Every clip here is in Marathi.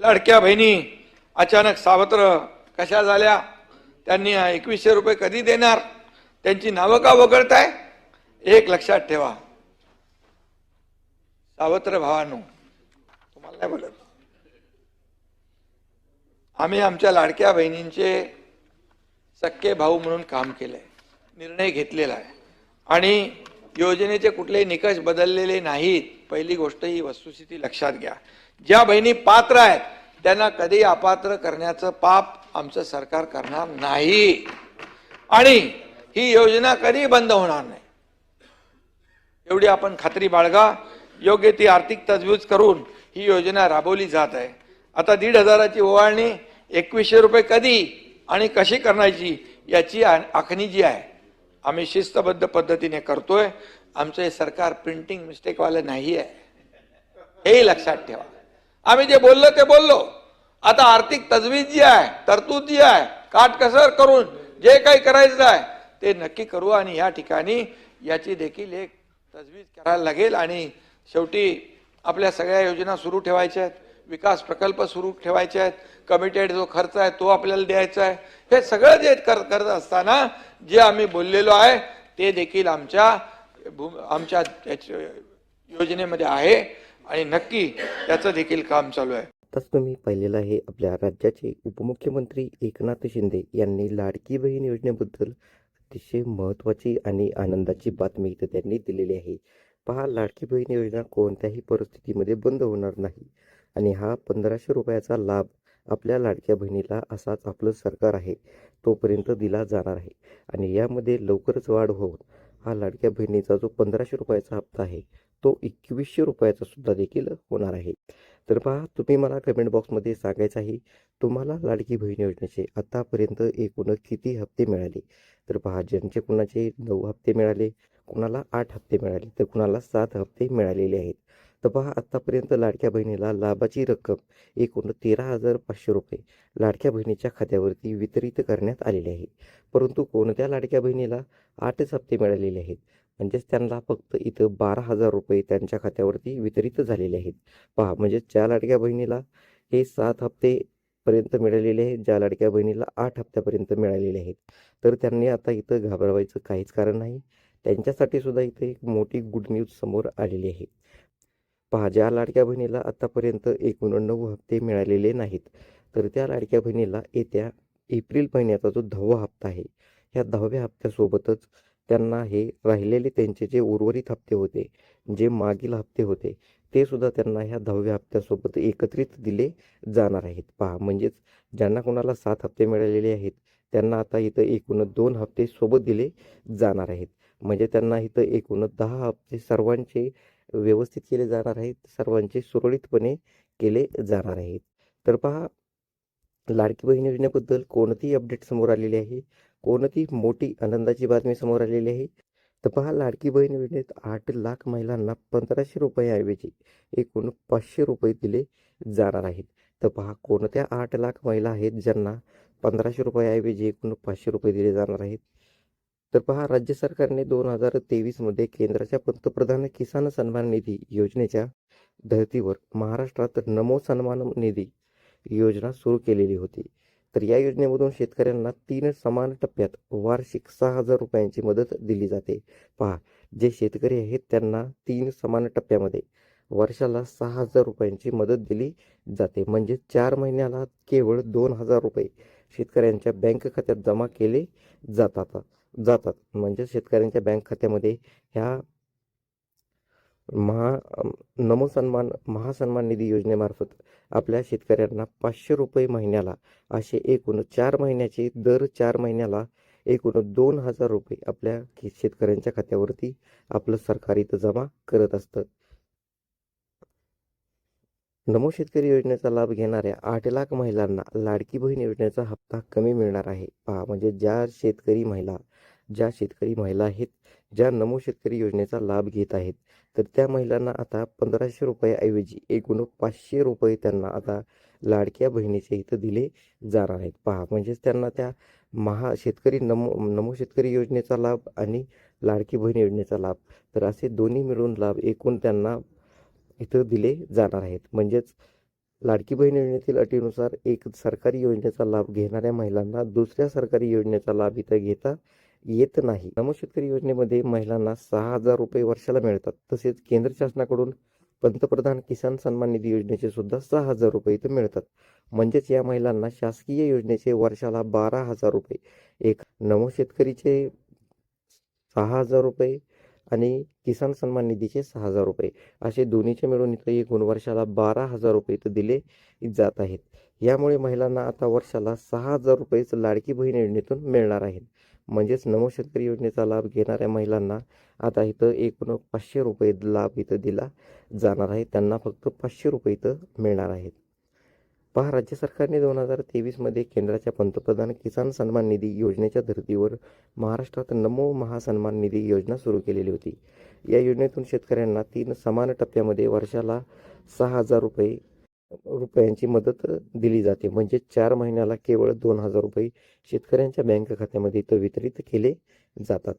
लाडक्या बहिणी अचानक सावत्र कशा झाल्या? त्यांनी एकवीसशे रुपये कधी देणार? त्यांची नावं का वगळताय? एक लक्षात ठेवा. सावत्र भावानो तुम्हाला नाही बोलत. आम्ही आमच्या लाडक्या बहिणींचे सक्के भाऊ म्हणून काम केलंय निर्णय घेतलेला आहे. आणि योजनेचे कुठलेही निकष बदललेले नाहीत. पहिली गोष्ट ही वस्तुस्थिती लक्षात घ्या. ज्या बहिणी पात्र आहेत त्यांना कधी अपात्र करण्याचं पाप आमचं सरकार करणार नाही. आणि ही योजना कधी बंद होणार नाही. एवढी आपण खात्री बाळगा योग्य ती आर्थिक तजवीज करून ही योजना राबवली जात आहे. आता दीड हजाराची ओवाळणी एकवीसशे रुपये कधी आणि कशी करण्याची याची आ- आखणी जी आहे आम्ही शिस्तबद्ध पद्धतीने करतोय. आमचं हे सरकार प्रिंटिंग मिस्टेकवालं नाही आहे हेही लक्षात ठेवा. आम्ही जे बोललो ते बोललो. आता आर्थिक तजवीज जी आहे तरतूद जी आहे काटकसर करून जे काही करायचं आहे ते नक्की करू आणि या ठिकाणी याची देखील एक तजवीज करायला लागेल आणि शेवटी आपल्या सगळ्या योजना सुरू ठेवायच्या आहेत विकास प्रकल्प सुरू ठेवायचे आहेत कमिटेड जो खर्च आहे तो आपल्याला द्यायचा आहे. हे सगळं जे कर करत असताना जे आम्ही बोललेलो आहे ते देखील आमच्या आमच्या याच्या- योजनेमध्ये आहे. आणि नक्की त्याचं देखील काम चालू आहे. आताच तुम्ही पाहिलेलं आहे आपल्या राज्याचे उपमुख्यमंत्री एकनाथ शिंदे यांनी लाडकी बहीण योजनेबद्दल अतिशय महत्त्वाची आणि आनंदाची बातमी इथं त्यांनी दिलेली आहे. पहा लाडकी बहीण योजना कोणत्याही परिस्थितीमध्ये बंद होणार नाही आणि हा पंधराशे रुपयाचा लाभ आपल्या लाडक्या बहिणीला असाच आपलं सरकार आहे तोपर्यंत दिला जाणार आहे आणि यामध्ये लवकरच वाढ होऊन हा लाडक्या बहिणीचा जो पंधराशे रुपयाचा हप्ता आहे तो एकवीसशे रुपयाचा सुद्धा देखील होणार आहे. तर पहा तुम्ही मला कमेंट बॉक्समध्ये सांगायचं आहे तुम्हाला लाडकी बहीण योजनेचे आतापर्यंत एकूण किती हप्ते मिळाले? तर पहा ज्यांचे कुणाचे नऊ हप्ते मिळाले कुणाला आठ हप्ते मिळाले तर कुणाला सात हप्ते मिळालेले आहेत. तर पहा आत्तापर्यंत लाडक्या बहिणीला लाभाची रक्कम एकूण तेरा हजार पाचशे रुपये लाडक्या बहिणीच्या खात्यावरती वितरित करण्यात आलेली आहे. परंतु कोणत्या लाडक्या बहिणीला आठच हप्ते मिळालेले आहेत? म्हणजेच त्यांना फक्त इथं बारा हजार रुपये त्यांच्या खात्यावरती वितरित झालेले आहेत. पहा म्हणजे ज्या लाडक्या बहिणीला हे सात हप्ते पर्यंत मिळालेले आहेत ज्या लाडक्या बहिणीला आठ हप्त्यापर्यंत मिळालेले आहेत. तर त्यांनी आता इथं घाबरवायचं काहीच कारण नाही. त्यांच्यासाठी सुद्धा इथे एक मोठी गुड न्यूज समोर आलेली आहे. पहा ज्या लाडक्या बहिणीला आतापर्यंत एकोणनव्वद नऊ हप्ते मिळालेले नाहीत तर त्या लाडक्या बहिणीला येत्या एप्रिल महिन्याचा जो दहावा हप्ता आहे ह्या दहाव्या हप्त्यासोबतच त्यांना हे राहिलेले त्यांचे जे उर्वरित हप्ते होते जे मागील हप्ते होते ते सुद्धा त्यांना ह्या दहाव्या हप्त्यासोबत एकत्रित दिले जाणार आहेत. पहा म्हणजेच ज्यांना कोणाला सात हप्ते मिळालेले आहेत त्यांना आता इथं एकूण दोन हप्ते सोबत दिले जाणार आहेत. म्हणजे त्यांना इथं एकूण दहा हप्ते सर्वांचे व्यवस्थित केले जाणार आहेत सर्वांचे सुरळीतपणे केले जाणार आहेत. तर पहा लाडकी बहीण योजनेबद्दल कोणतीही अपडेट समोर आलेली आहे. कोणती मोठी आनंदाची बातमी समोर आलेली आहे? तर पहा लाडकी बहीण योजनेत आठ लाख महिलांना पंधराशे रुपयाऐवजी एकूण पाचशे रुपये दिले जाणार आहेत. तर पहा कोणत्या आठ लाख महिला आहेत ज्यांना पंधराशे रुपयाऐवजी एकूण पाचशे रुपये दिले जाणार आहेत? तर पहा राज्य सरकारने दोन हजार तेवीसमध्ये केंद्राच्या पंतप्रधान किसान सन्मान निधी योजनेच्या धर्तीवर महाराष्ट्रात नमो सन्मान निधी योजना सुरू केलेली होती. तर या योजनेमधून शेतकऱ्यांना तीन समान टप्प्यात वार्षिक सहा हजार रुपयांची मदत दिली जाते. पहा जे शेतकरी आहेत त्यांना तीन समान टप्प्यामध्ये वर्षाला सहा हजार रुपयांची मदत दिली जाते. म्हणजे चार महिन्याला केवळ दोन हजार रुपये शेतकऱ्यांच्या बँक खात्यात जमा केले जातात. जातात. म्हणजे शेतकऱ्यांच्या बँक खात्यामध्ये ह्या महा नमो सन्मान महासन्मान निधी योजनेमार्फत आपल्या शेतकऱ्यांना पाचशे रुपये महिन्याला असे एकूण चार महिन्याचे दर चार महिन्याला एकूण दोन हजार रुपये आपल्या शेतकऱ्यांच्या खात्यावरती आपलं सरकार इथं जमा करत असतं. नमो शेतकरी योजनेचा लाभ घेणाऱ्या आठ लाख महिलांना लाडकी बहीण योजनेचा हप्ता कमी मिळणार आहे. पहा म्हणजे ज्या शेतकरी महिला ज्या शेतकरी महिला आहेत ज्या नमो शेतकरी योजनेचा लाभ घेत आहेत तर त्या महिलांना आता पंधराशे रुपयाऐवजी एकूण पाचशे रुपये त्यांना आता लाडक्या बहिणीच्या इथं दिले जाणार आहेत. पहा म्हणजेच त्यांना त्या महा शेतकरी नमो नमो शेतकरी योजनेचा लाभ आणि लाडकी बहीण योजनेचा लाभ तर असे दोन्ही मिळून लाभ एकूण त्यांना इथं दिले जाणार आहेत. म्हणजेच लाडकी बहीण योजनेतील अटीनुसार एक सरकारी योजनेचा लाभ घेणाऱ्या महिलांना दुसऱ्या सरकारी योजनेचा लाभ इथं घेता येत नाही. नमो शेतकरी योजनेमध्ये महिलांना सहा हजार रुपये वर्षाला मिळतात. तसेच केंद्र शासनाकडून पंतप्रधान किसान सन्मान निधी योजनेचे सुद्धा सहा हजार रुपये इथं मिळतात. म्हणजेच या महिलांना शासकीय योजनेचे वर्षाला बारा हजार रुपये. एक नमो शेतकरीचे सहा हजार रुपये आणि किसान सन्मान निधीचे सहा हजार रुपये. असे दोन्हीचे मिळून इथं एकूण वर्षाला बारा हजार रुपये इथं दिले जात आहेत. यामुळे महिलांना आता वर्षाला सहा हजार रुपयेच लाडकी बहीण योजनेतून मिळणार आहेत. म्हणजेच नमो शेतकरी योजनेचा लाभ घेणाऱ्या महिलांना आता इथं एकूण पाचशे रुपये लाभ इथं दिला जाणार आहे. त्यांना फक्त पाचशे रुपये इथं मिळणार आहेत. पहा राज्य सरकारने दोन हजार तेवीसमध्ये केंद्राच्या पंतप्रधान किसान सन्मान निधी योजनेच्या धर्तीवर महाराष्ट्रात नमो महासन्मान निधी योजना सुरू केलेली होती. या योजनेतून शेतकऱ्यांना तीन समान टप्प्यामध्ये वर्षाला सहा हजार रुपये रुपयांची मदत दिली जाते. म्हणजे चार महिन्याला केवळ दोन हजार रुपये शेतकऱ्यांच्या बँक खात्यामध्ये इथं वितरित केले जातात.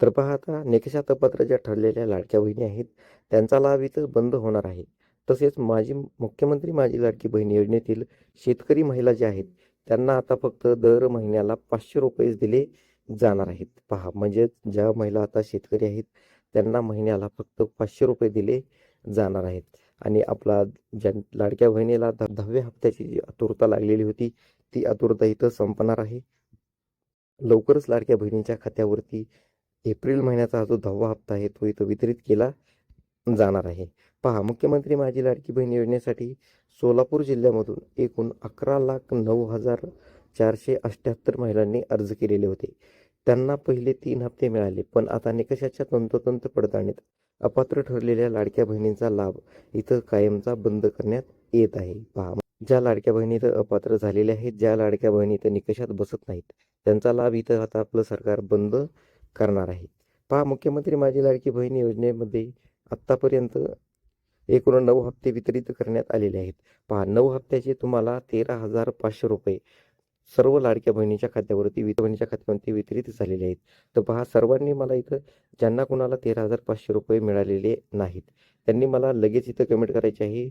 तर पहा आता निकषात अपात्र ज्या ठरलेल्या लाडक्या बहिणी आहेत. त्यांचा लाभ इथं बंद होणार आहे. तसेच माजी मुख्यमंत्री माझी लाडकी बहीण योजनेतील शेतकरी महिला ज्या आहेत त्यांना आता फक्त दर महिन्याला पाचशे रुपयेच दिले जाणार आहेत. पहा म्हणजे ज्या महिला आता शेतकरी आहेत त्यांना महिन्याला फक्त पाचशे रुपये दिले जाणार आहेत. आणि आपला ज्या लाडक्या बहिणीला दहाव्या हप्त्याची जी आतुरता लागलेली होती ती आतुरता इथं संपणार आहे. लवकरच लाडक्या बहिणीच्या खात्यावरती एप्रिल महिन्याचा हा जो दहावा हप्ता आहे तो इथं वितरित केला जाणार आहे. पहा मुख्यमंत्री माझी लाडकी बहीण योजनेसाठी सोलापूर जिल्ह्यामधून एकूण अकरा लाख नऊ हजार चारशे अठ्ठ्याहत्तर महिलांनी अर्ज केलेले होते. त्यांना पहिले तीन हप्ते मिळाले पण आता निकषाच्या तंतोतंत पडताळणीत अपात्र ठरलेल्या लाडक्या बहिणींचा लाभ इथं कायमचा बंद करण्यात येत आहे. पहा ज्या लाडक्या बहिणी इथं अपात्र झालेल्या आहेत ज्या लाडक्या बहिणी इथं निकषात बसत नाहीत त्यांचा लाभ इथं आता आपलं सरकार बंद करणार आहे. पहा मुख्यमंत्री माझी लाडकी बहीण योजनेमध्ये आत्तापर्यंत एकूण नऊ हप्ते वितरित करण्यात आलेले आहेत. पहा नऊ हप्त्याचे तुम्हाला तेरा हजार पाचशे रुपये सर्व लाडक्या बहिणीच्या खात्यावरती वित बहिणीच्या खात्यावरती वितरित झालेले आहेत. तर पहा सर्वांनी मला इथं ज्यांना कुणाला तेरा हजार पाचशे रुपये मिळालेले नाहीत त्यांनी मला लगेच इथं कमेंट करायचे आहे.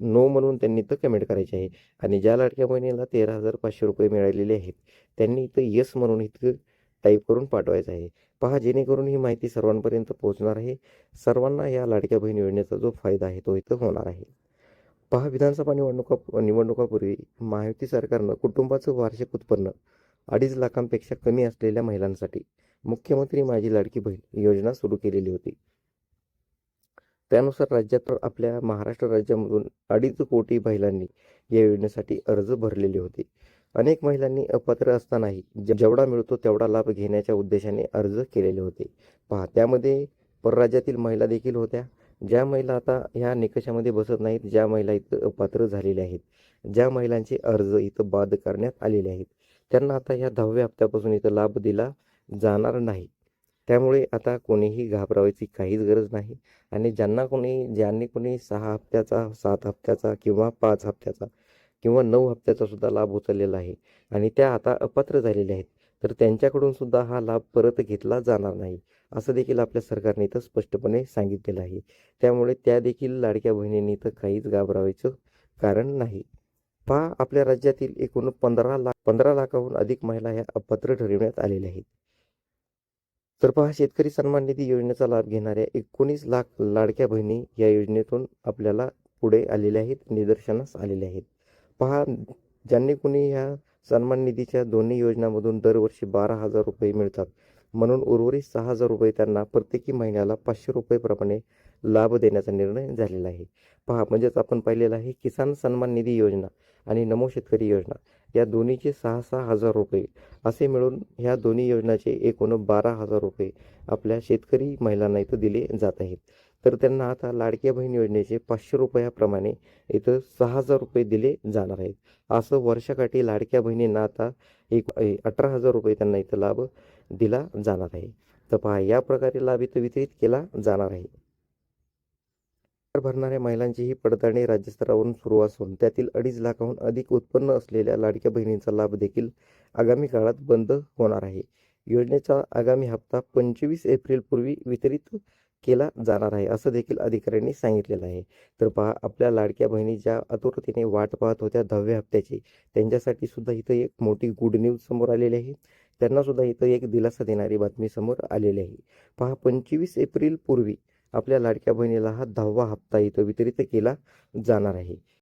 नो म्हणून त्यांनी इथं कमेंट करायचे आहे. आणि ज्या लाडक्या बहिणीला तेरा हजार पाचशे रुपये मिळालेले आहेत त्यांनी इथं येस म्हणून इथं टाईप करून पाठवायचं आहे. पहा जेणेकरून ही माहिती सर्वांपर्यंत पोहोचणार आहे. सर्वांना या लाडक्या बहीण योजनेचा जो फायदा आहे तो इथं होणार आहे. पहा विधानसभा निवडणुका निवडणुकापूर्वी महायुती सरकारनं कुटुंबाचं वार्षिक उत्पन्न अडीच लाखांपेक्षा कमी असलेल्या महिलांसाठी मुख्यमंत्री माझी लाडकी बहीण योजना सुरू केलेली होती. त्यानुसार राज्यात आपल्या महाराष्ट्र राज्यामधून अडीच कोटी महिलांनी या योजनेसाठी अर्ज भरलेले होते. अनेक महिलांनी अपात्र असतानाही जे- जेवढा मिळतो तेवढा लाभ घेण्याच्या उद्देशाने अर्ज केलेले होते. पहा त्यामध्ये परराज्यातील महिला देखील होत्या. ज्या महिला आता ह्या निकषामध्ये बसत नाहीत ज्या महिला इथं अपात्र झालेल्या आहेत ज्या महिलांचे अर्ज इथं बाद करण्यात आलेले आहेत त्यांना आता ह्या दहाव्या हप्त्यापासून इथं लाभ दिला जाणार नाही. त्यामुळे आता कोणीही घाबरावायची काहीच गरज नाही आणि ज्यांना कोणी ज्यांनी कोणी सहा हप्त्याचा सात हप्त्याचा किंवा पाच हप्त्याचा किंवा नऊ हप्त्याचा सुद्धा लाभ उचललेला आहे आणि त्या आता अपात्र झालेल्या आहेत तर त्यांच्याकडून सुद्धा हा लाभ परत घेतला जाणार नाही. असं देखील आपल्या सरकारने इथं स्पष्टपणे सांगितलेलं आहे. त्यामुळे त्या देखील लाडक्या बहिणींनी इथं काहीच घाबरावायचं कारण नाही. पहा आपल्या राज्यातील एकूण पंधरा लाख पंधरा लाखाहून अधिक महिला ह्या अपात्र ठरविण्यात आलेल्या आहेत. तर पहा शेतकरी सन्मान निधी योजनेचा लाभ घेणाऱ्या एकोणीस लाख लाडक्या बहिणी या योजनेतून आपल्याला पुढे आलेल्या आहेत निदर्शनास आलेल्या आहेत. पहा ज्यांनी कुणी ह्या सन्मान निधीच्या दोन्ही योजनांमधून दरवर्षी बारा हजार रुपये मिळतात म्हणून उर्वरित सहा हजार रुपये त्यांना प्रत्येकी महिन्याला पाचशे रुपयेप्रमाणे लाभ देण्याचा निर्णय झालेला आहे. पहा म्हणजेच आपण पाहिलेलं आहे किसान सन्मान निधी योजना आणि नमो शेतकरी योजना या दोन्हीचे सहा सहा हजार रुपये असे मिळून ह्या दोन्ही योजनाचे एकूण बारा हजार रुपये आपल्या शेतकरी महिलांना इथं दिले जात आहेत. तर त्यांना आता लाडक्या बहीण योजनेचे पाचशे रुपयाप्रमाणे इथं सहा हजार रुपये दिले जाणार आहेत. असं वर्षाकाठी लाडक्या बहिणींना आता एक अठरा हजार रुपये त्यांना इथं लाभ दिला जाणार आहे. तर पहा या प्रकारे लाभ इथं वितरित केला जाणार आहे. भरणाऱ्या महिलांची ही पडताळणी राज्यस्तरावरून सुरू असून त्यातील अडीच लाखाहून अधिक उत्पन्न असलेल्या लाडक्या बहिणींचा लाभ देखील आगामी काळात बंद होणार आहे. योजनेचा आगामी हप्ता पंचवीस एप्रिलपूर्वी वितरित केला जाणार आहे असं देखील अधिकाऱ्यांनी सांगितलेलं आहे. तर पहा आपल्या लाडक्या बहिणी ज्या आतुरतेने वाट पाहत होत्या दहाव्या हप्त्याची त्यांच्यासाठी सुद्धा इथं एक मोठी गुड न्यूज समोर आलेली आहे. त्यांना सुद्धा इथं एक दिलासा देणारी बातमी समोर आलेली आहे. पहा पंचवीस एप्रिल पूर्वी आपल्या लाडक्या बहिणीला हा दहावा हप्ता इथं वितरित केला जाणार आहे.